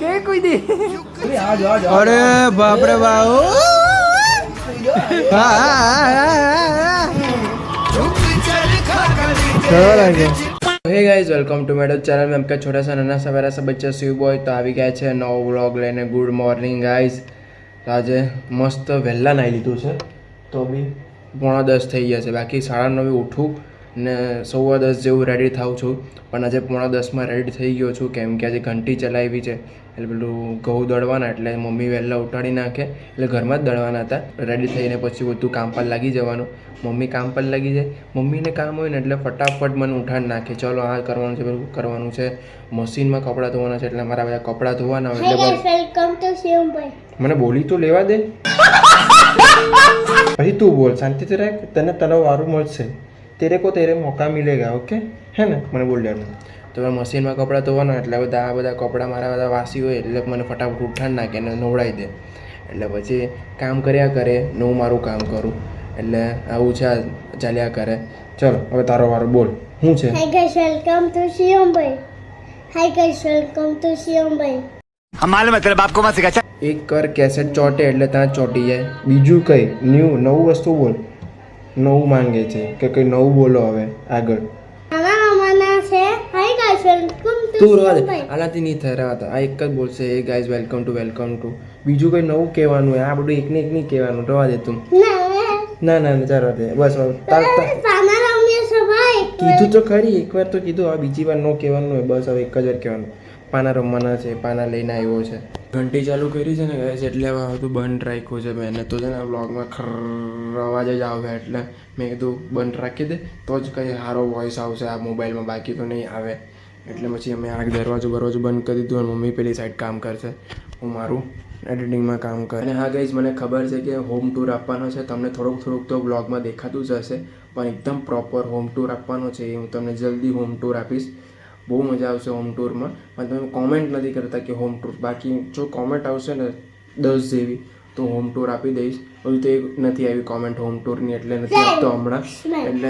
કે કોઈ દી? અરે બાપ. રે બાઉ hey guys welcome to madam channel મેં કે છોટા સા નાના સવેરા સા બચ્ચા શિવ બોય તો આવી ગયા છે નવો વ્લોગ લઈને. ગુડ મોર્નિંગ ગાઈઝ તો આજે મસ્ત વહેલા નાઈ લીધું છે. તો બી પોણા દસ થઈ ગયા છે. બાકી સાડા નવે ઉઠું. ને સવા દસ જેવું રેડી થાઉં છું. પણ આજે પોણા દસમાં રેડી થઈ ગયો છું. કેમ કે આજે ઘંટી ચલાવી છે. એટલે પેલું ઘઉં દળવાના એટલે મમ્મી વહેલા ઉઠાડી નાખે. એટલે ઘરમાં જ દળવાના હતા. રેડી થઈને પછી બધું કામ પર લાગી જવાનું. મમ્મી કામ પર લાગી જાય. મમ્મીને કામ હોય ને એટલે ફટાફટ મને ઉઠાડી નાખે. ચલો આ કરવાનું છે પેલું કરવાનું છે. મશીનમાં કપડાં ધોવાના છે એટલે મારા બધા કપડાં ધોવાના હોય એટલે મને બોલી તો લેવા દે. પછી તું બોલ. શાંતિથી રાખ. તને તને વારું મળશે. તેરે કો તેરે મોકા મિલેગા ઓકે હે ને? મને બોલ દેવાનું તો હવે મશીનમાં કપડાં ધોવાના એટલે બધા આ બધા કપડાં મારા બધા વાસી હોય એટલે મને ફટાફટ ઉઠાણ નાખે અને નવડાવી દે. એટલે પછી કામ કર્યા કરે ને હું મારું કામ કરું. એટલે આવું છે ચાલ્યા કરે. ચલો હવે તારો વારો બોલ. શું છે? Hi guys welcome to Shiyam ભાઈ hi guys welcome to Shiyam ભાઈ અમારે મતલબ આપકો માં સિખા એક કર કેસેટ ચોટે એટલે ત્યાં ચોટી જાય. બીજું કઈ ન્યૂ નવું વસ્તુ બોલ. નવું માંગે છે કે કંઈ નવું બોલો હવે આગળ. તું રવા દે આનાથી નહીં થાય રહ્યા હતા. આ એક જ બોલશે એ guys welcome to welcome to બીજું કંઈ નવું કહેવાનું હોય આ બધું એકને એક નહીં કહેવાનું રવા દે તું. ના ના ના ચાલો દે. બસ કીધું તો ખરી એકવાર તો કીધું. હવે બીજી વાર ન કહેવાનું હોય બસ હવે એક જ વાર કહેવાનું. પાના રમવાના છે પાના લઈને આવ્યો છે. ઘંટી ચાલુ કરી છે ને guys, એટલે હવે બધું બંધ રાખ્યું છે. મેં તો છે ને બ્લોગમાં ખર અવાજ જ આવે એટલે મેં કીધું બંધ રાખી દે તો જ કંઈ સારો વોઇસ આવશે. આ મોબાઈલમાં બાકી તો નહીં આવે. એટલે પછી અમે આ દરવાજો બરવાજો બંધ કરી દીધું અને મમ્મી પેલી સાઈડ કામ કરશે. હું મારું એડિટિંગમાં કામ કર. અને હા ગઈઝ મને ખબર છે કે હોમ ટૂર આપવાનો છે. તમને થોડુંક થોડુંક તો બ્લોગમાં દેખાતું જ હશે પણ એકદમ પ્રોપર હોમ ટૂર આપવાનો છે એ હું તમને જલ્દી હોમ ટૂર આપીશ. બહુ મજા આવશે હોમ ટૂરમાં પણ તમે કોમેન્ટ નથી કરતા કે હોમ ટૂર બાકી જો કોમેન્ટ આવશે ને દસ જેવી તો હોમ ટૂર આપી દઈશ. હજુ તો એ નથી આવી કોમેન્ટ હોમ ટૂરની એટલે નથી આપતો હમણાં. એટલે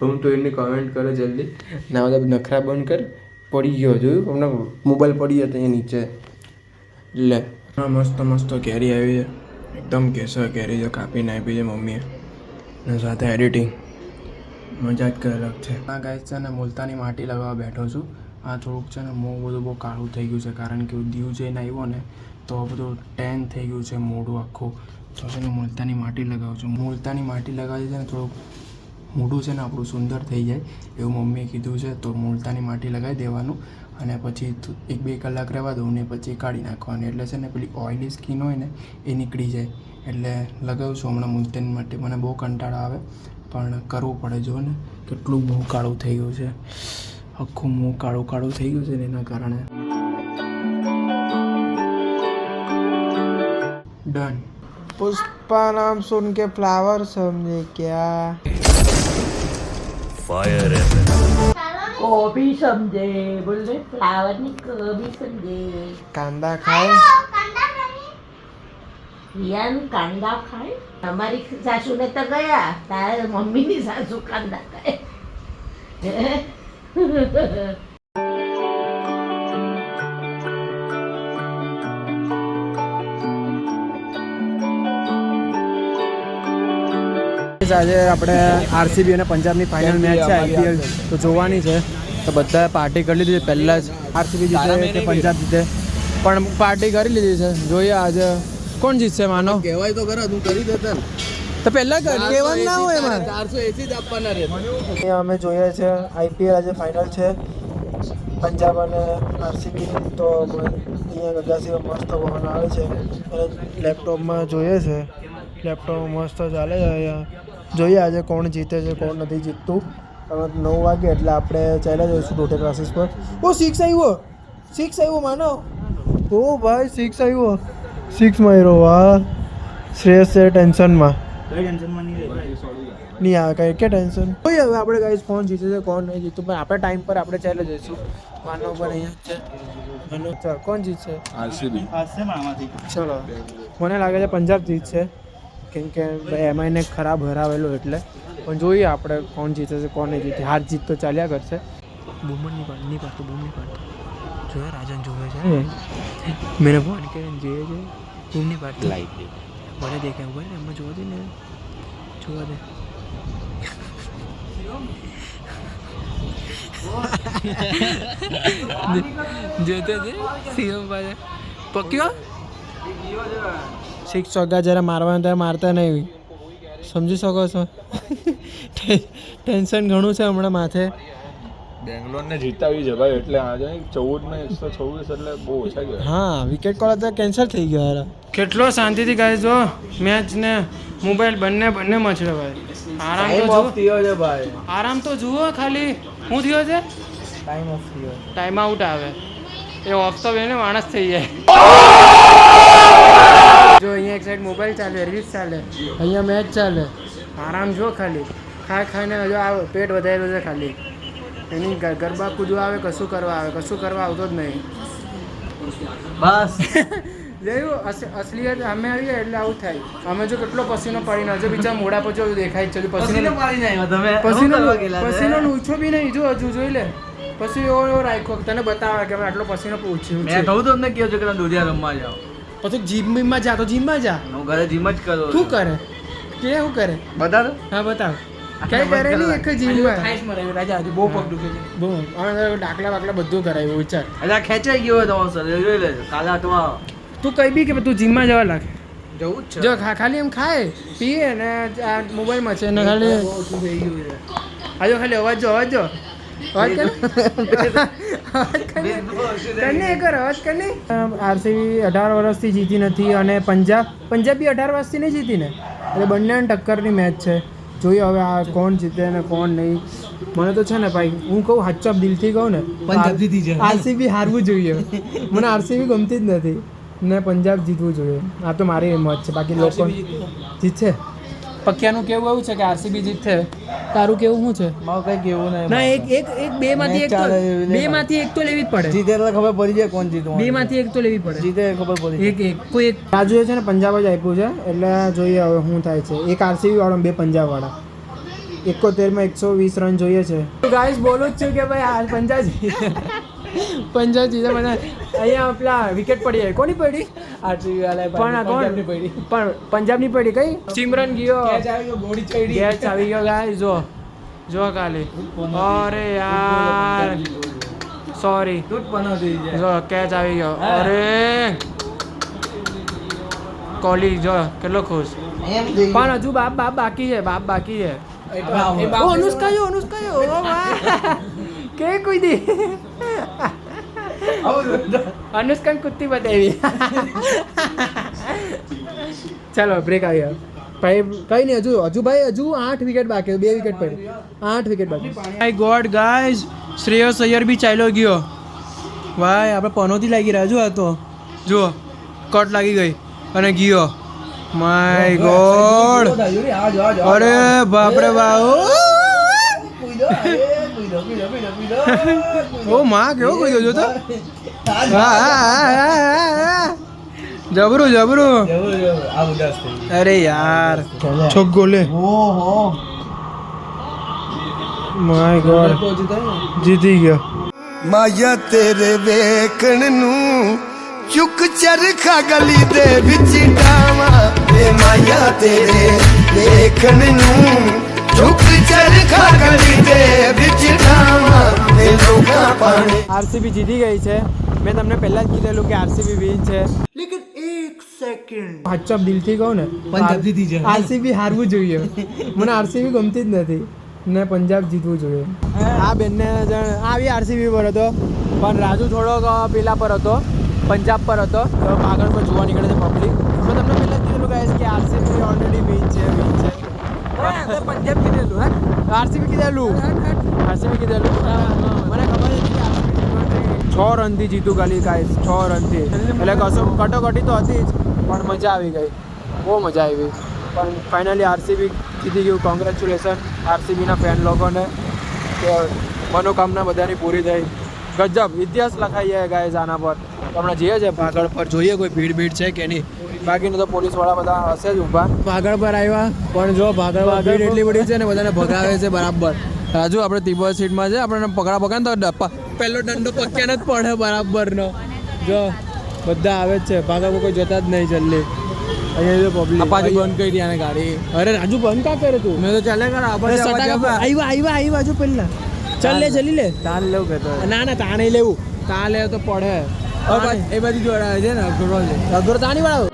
હોમ ટૂરની કોમેન્ટ કરો જલ્દી. ના બધા નખરા બંધ કર. પડી ગયો જોયું? હમણાં મોબાઈલ પડી હતો એ નીચે. એટલે હા મસ્ત મસ્ત કેરી આવી છે. એકદમ કેસર કેરી છે કાપીને આપી છે મમ્મીએ. અને સાથે એડિટિંગ મજા જ કંઈ અલગ છે. આ ગાય છે ને, મુલતાની માટી લગાવવા બેઠો છું. આ થોડુંક છે ને, મોં બધું બહુ કાળું થઈ ગયું છે, કારણ કે દીવ જઈને આવ્યો ને, તો બધું ટેન થઈ ગયું છે, મોઢું આખું. તો છે ને, મુલતાની માટી લગાવું છું. મુલતાની માટી લગાવી છે ને, થોડુંક મોઢું છે ને, આપણું સુંદર થઈ જાય. એવું મમ્મીએ કીધું છે, તો મુલતાની માટી લગાવી દેવાનું અને પછી એક બે કલાક રહેવા દઉં ને, પછી કાઢી નાખવાની. એટલે છે ને, પેલી ઓઇલી સ્કિન હોય ને, એ નીકળી જાય. એટલે લગાવું છું હમણાં મુલતાની માટી. મને બહુ કંટાળો આવે. પણ કરવું પડે જો ને. કેટલું મોં કાળું થઈ ગયું છે. આખું મોં કાળું કાળું થઈ ગયું છે ને એના કારણે. ડન પુષ્પા નામ સુન કે ફ્લાવર સમજે ક્યાં? કોબી સમજે બોલ રે ફ્લાવરની કોબી સમજે. કાંદા ખાય? રિયાન કાંદા ખાય. અમારી સાસુને તો ગયા તારે મમ્મીની સાસુ કાંદા ખાય. આજે આપણે આરસીબી અને પંજાબની ફાઇનલ મેચ છે આઈપીએલ તો જોવાની છે. તો બધાએ પાર્ટી કરી લીધી છે પહેલાં જ આરસીબી જીતે કે પંજાબ જીતે? પણ પાર્ટી કરી લીધી છે. જોઈએ આજે કોણ જીતશે માનો? કહેવાય તો ખરા તું કરી દેતા ને તો પહેલા કહેવાનું ના હોય એમાં ચારસો એસી જ આપવાના રે. અમે જોઈએ છે આઈપીએલ આજે ફાઇનલ છે. પંજાબ અને આરસીબી તો અહીંયા ગગાસીમાં મસ્ત વહન આવે છે. અને લેપટોપમાં જોઈએ છે. લેપટોપમાં મસ્ત ચાલે છે અહીંયા. જોઈએ આજે કોણ જીતે છે કોણ નથી જીતતું. હવે નવ વાગે એટલે આપણે ચાલ્યા જઈશું ટોટલ ક્લાસીસ પર. ઓ સિક્સ આવ્યો. સિક્સ આવ્યો માનો. ઓ ભાઈ સિક્સ આવ્યો. સિક્સ માર્યો વાહ. શ્રેયસ છે ટેન્શનમાં. નહીં આવે કઈ કે ટેન્શન? કોઈ હવે આપણે ગાઈઝ કોણ જીતે છે કોણ નહીં જીતું પણ આપણે ટાઈમ પર આપણે ચાલે જઈશું. માનો પર અહીંયા છે. માનો ચાલ કોણ જીતશે? આરસીબી. ચલો. મને લાગે છે પંજાબ જીતશે કેમ કે એમાંને ખરાબ હરાવેલો એટલે. પણ જોઈએ આપણે કોણ જીતે છે કોણ નહીં જીતે. હાર જીત તો ચાલ્યા કરશે. બૂમર નહીં પાડ નહીં પાડતો બૂમ નહીં પાડતો જોયા રાજન જોવે છે. મેં ફોન કરીને જોઈએ છે. બૂમ નહીં પાડતો? લાઈટ મને દેખાય ઊભા ને એમાં જોવા દે ને. જોવા દે. જોતો છે સીએમ પાસે. પક્યો? સિક્સ ચોગ્ગા જ્યારે મારવાનું ત્યારે મારતા નહીં સમજી શકો છો? ટેન્શન ઘણું છે હમણાં માથે. બેંગ્લોરને જીતાવી છે ભાઈ એટલે આજે ચૌદ ને એકસો છવ્વીસ એટલે બહુ ઓછા ગયા. હા વિકેટ કોલ તો કેન્સલ થઈ ગયો યાર. કેટલો શાંતિથી ગાય જો મેચ ને મોબાઈલ બંને બંને મચડે ભાઈ. આરામ તો જુઓ. થયો છે ભાઈ. આરામ તો જુઓ ખાલી. શું થયો છે? ટાઈમ ઓફ થયો. ટાઈમ આઉટ આવે. એ ઓફ તો બેને માણસ થઈ જાય. જો અહીંયા એક સાઈડ મોબાઈલ ચાલે રીલ્સ ચાલે. અહીંયા મેચ ચાલે. આરામ જો ખાલી. ખાઈ ખાઈને હજુ આ પેટ વધારેલું છે ખાલી. એની ગરબા કૂદવા આવે કશું કરવા આવે? કશું કરવા આવતો જ નહીં. બસ. જેવું અસ- અસલિયત અમે આવીએ એટલે આવું થાય. અમે જો કેટલો પસીનો પડીને હજુ બીજા મોડા પર જો દેખાય છે. પસીનો પસીનો પસીનો લૂછો બી નહીં જો હજુ જોઈ લે. પછી એવો એવો રાખ્યો તને બતાવે કે આટલો પસીનો પૂછ્યું મેં કહું તમને કહ્યું છે કે તમે દુધિયા રમવા જાઓ. પછી જીમમાં જા તો જીમમાં જા. હું ઘરે જીમ જ કરું શું કરે? કે શું કરે? બતાવ હા બતાવ કઈ કરે નહીં એક જીમમાં રાજા હજી બહુ પગ દુખે છે બહુ અમે ડાકલા બાકલા બધું કરાયું વિચાર. અચ્છા ખેંચાઈ ગયો હોય સર જોઈ લેજો કાલે અથવા તું કઈ બી કે તું જીમમાં જવા લાગે. જવું જ જો ખા ખાલી એમ ખાય પીએ ને આ મોબાઈલમાં છે ને ખાલી છે. આજો ખાલી અવાજ જો અવાજ જો. અવાજ કર? અવાજ કરને આરસીબી અઢાર વર્ષથી જીતી નથી અને પંજાબ પંજાબી અઢાર વર્ષથી નહીં જીતી ને એટલે બંને ટક્કરની મેચ છે. જોઈએ હવે આ કોણ જીતે ને કોણ નહીં. મને તો છે ને ભાઈ હું કહું હાચપ દિલથી કહું ને પંજાબ જીતી જાય. આરસીબી હારવું જોઈએ. મને આરસીબી ગમતી જ નથી. ને પંજાબ જીતવું જોઈએ. આ તો મારી મત છે. બાકી લોકો જીતશે? પક્યાનું કેવું એવું છે કે આરસીબી જીતશે તારું કેવું શું છે? મારું કઈ કેવું નહીં ના એક એક એક બે માંથી એક તો બે માંથી એક તો લેવી જ પડે. જીતે એટલે ખબર પડી જાય કોણ જીતવું બે માંથી એક તો લેવી પડે. જીતે ખબર પડી એક એક કોઈ એક રાજુએ છે ને પંજાબ જ આપ્યું છે એટલે જોઈએ હવે શું થાય છે. એક આરસીબી વાળો બે પંજાબ વાળા એકોતેરમાં એકસો વીસ રન જોઈએ છે. ગાઈસ બોલું જ છું કે ભાઈ આ પંજાબ. પંજાબ જીતે મને. અહીંયા પેલા વિકેટ પડી જાય. કોની પડી? આરસીબી વાળા પણ કોણ? પડી. પણ પંજાબની પડી કઈ? સિમરન ગયો. ગેસ આવી ગયો ગાય જો. જો કાલે અરે યાર. સોરી જો કેચ આવી ગયો. અરે. કોહલી જો કેટલો ખુશ. પણ હજુ બાપ બાપ બાકી છે બાપ બાકી છે. અનુષ્કા અનુષ્કા કે કોઈ દી? અનુષ્કાને કુત્તી બતાવી ચાલો બ્રેક આવી ગયો ભાઈ કઈ નહીં હજુ હજુ ભાઈ હજુ આઠ વિકેટ બાકી બે વિકેટ પડી આઠ વિકેટ બાકી my god guys Shreyas Iyer બી ચાલ્યો ગયો ભાઈ આપણે પનોતી લાગી રહ્યા જો આ તો જુઓ કટ લાગી ગઈ અને ગયો માય ગોડ અરે બાપરે બાપ ઓ માં કેવો કહી દો તો હા, હા, હા, હા, હા. જબરું જબરું અરે યાર છગ્ગો લે માય ગોડ જીતી ગયો ਮਾਇਆ ਤੇਰੇ ਵੇਖਣ ਨੂੰ ਚੁੱਕ ਚਰਖਾ ਗਲੀ ਦੇ ਵਿੱਚ ਡਾਵਾਂ ਤੇ ਮਾਇਆ ਤੇਰੇ ਵੇਖਣ ਨੂੰ ਚੁੱਕ ਚਰਖਾ ਗਲੀ ਦੇ ਵਿੱਚ ਡਾਵਾਂ ਤੇ ਲੋਕਾਂ ਪਾਣੇ આરસીબી જીતી ગઈ છે. મેં તમને પહેલા જ કીધેલું કે આરસીબી વિન છે. લેકિન એક સેકન્ડ હાચપ દિલથી કહું ને પંજાબ જીતી જાય. આરસીબી હારવું જોઈએ મને આરસીબી ગમતી જ નથી ને પંજાબ જીતવું જોઈએ આ બેનને જણ આવી આરસીબી પર હતો પણ રાજુ થોડોક પેલા પર હતો પંજાબ પર હતો આગળ પર જોવા નીકળે છે પબ્લિક મેં તમને પહેલા જ કીધેલું ગાઈસ કે આરસીબી ઓલરેડી વિન છે વિન છે. પંજાબ કીધેલું હે? આરસીબી કીધેલું. આરસીબી કીધેલું મને ખબર હતી કે RCB છ રનથી જીતું ખાલી ગાઈસ છ રનથી. એટલે કશું કટોકટી તો હતી જ પણ મજા આવી ગઈ. બહુ મજા આવી. પણ ફાઇનલી આરસીબી જીતી ગયું. કોંગ્રેચ્યુલેશન આરસીબીના ફેન લોકોને. મનોકામના બધાની પૂરી થઈ. ગજબ ઇતિહાસ લખાઈ જાય ગાઈસ આના પર. હમણાં જઈએ છે ભાગળ પર. જોઈએ કોઈ ભીડ ભીડ છે કે નહીં. બાકીનું તો પોલીસવાળા બધા હશે જ ઊભા. ભાગળ પર આવ્યા પણ જો ભાગળ ભીડ એટલી બધી છે ને બધાને ભગાવે છે બરાબર. રાજુ આપણે તીબર સીટમાં છે આપણે પકડા પકડા તો ડપ્પા પહેલો દંડો પક્યા જ પડે બરાબરનો. જો બધા આવે છે. ભાગા કોઈ જતા જ નહીં જલ્દી. અહીંયા જો પબ્લિક પાછું બંધ કરી આને ગાડી. અરે રાજુ બંધ કા કરે તું? મેં તો ચાલે કર આવ્યા આવ્યા આવ્યા જો પહેલા ચાલ લે જલી લે. તાર લેવું કે ના ના તા લેવું. તા લે તો પડે એ બાજુ જોડાવે છે ને અઘરો છે. અઘરો તા વાળો?